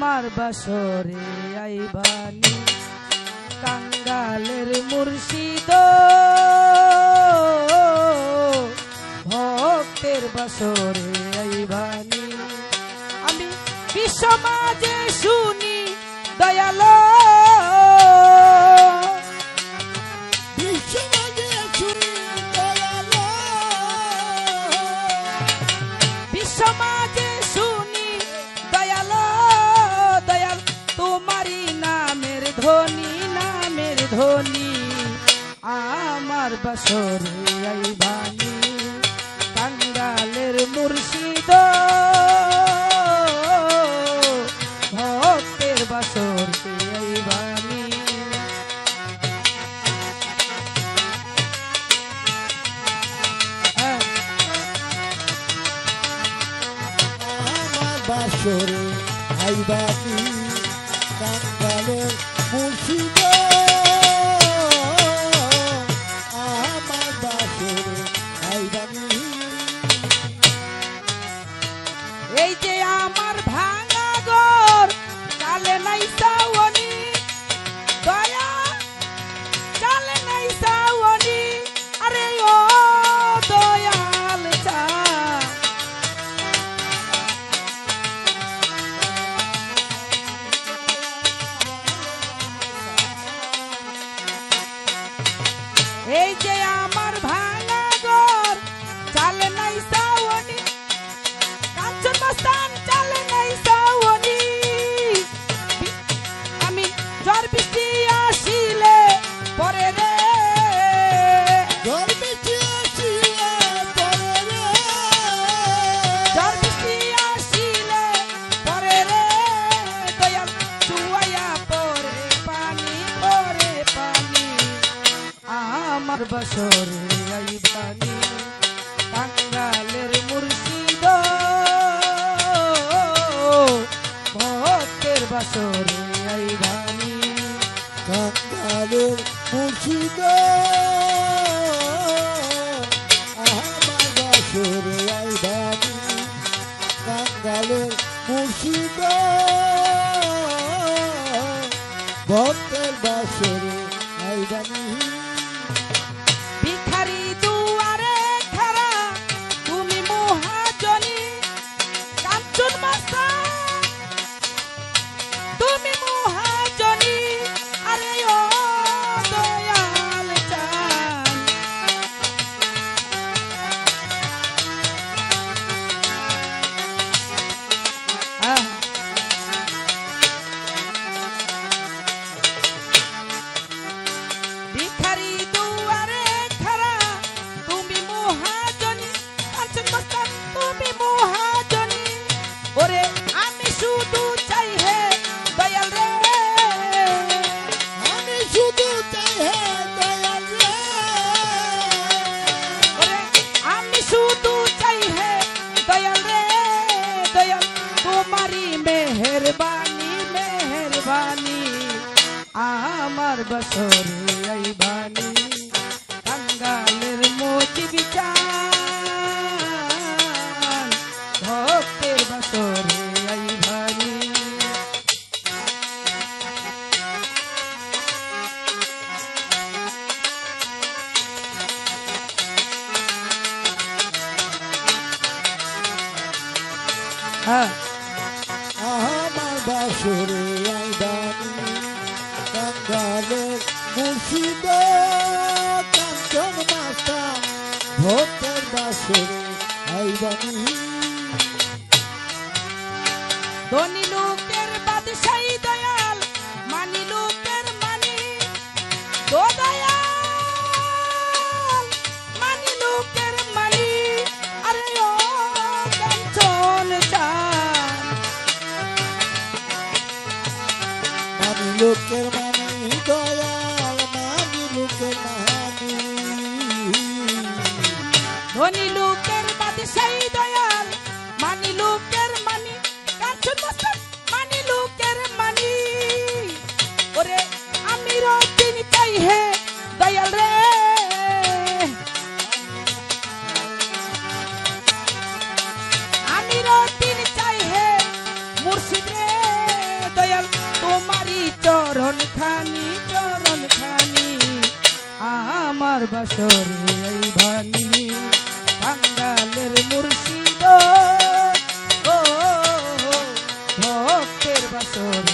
আমার বাসরে আইবানি কাঙ্গালের মুর্শিদ। ভক্তের বাসরে আইবানি। আমি বিশ্বমাজে শুনি দয়াল আমার বাসরে আইবানি কাঙ্গালের মুর্শিদ। ভক্তের বাসরে আইবানি হ্যাঁ। বাসরে আইবানি কাঙ্গালের মুর্শিদ। আমার বসরে আইবানি কাঙ্গালের মুর্শিদ ভক্তের বসরে আইবানি কাঙ্গালের মুর্শিদ আমার বাসরে আইবানি কাঙ্গালের মুর্শিদ ভক্তের বাসরে আইবানি মেহেরবানি আমার বসরে আইবানি কাঙ্গালের মোচি বিচার ভক্তের বসরে আইবানি হ্যাঁ আমার বাসরে মুর্শিদ কাঞ্চন মাস্তা ভক্তের বাসরে আইবানি ধনী লোকের বাদশাহী দয়াল, মানি লোকের মানি দয়াল, মানি লোকের মানি। আরে ও কাঞ্চন চান মানি লোকের মানি ধনী লোকের বাদশাহী দয়াল, মানি লোকের মানি কাঞ্চন মাস্টার মানি লোকের মানি। ওরে আমি রতিন চাই হে দয়াল রে। আমি রতিন চাই হে মুর্শিদ রে দয়াল, তোমারই চরণ খানি চরণ খানি, আমার বাসরে ভানি। বাঙ্গালের মুর্শিদ ও ভক্তের বাসরে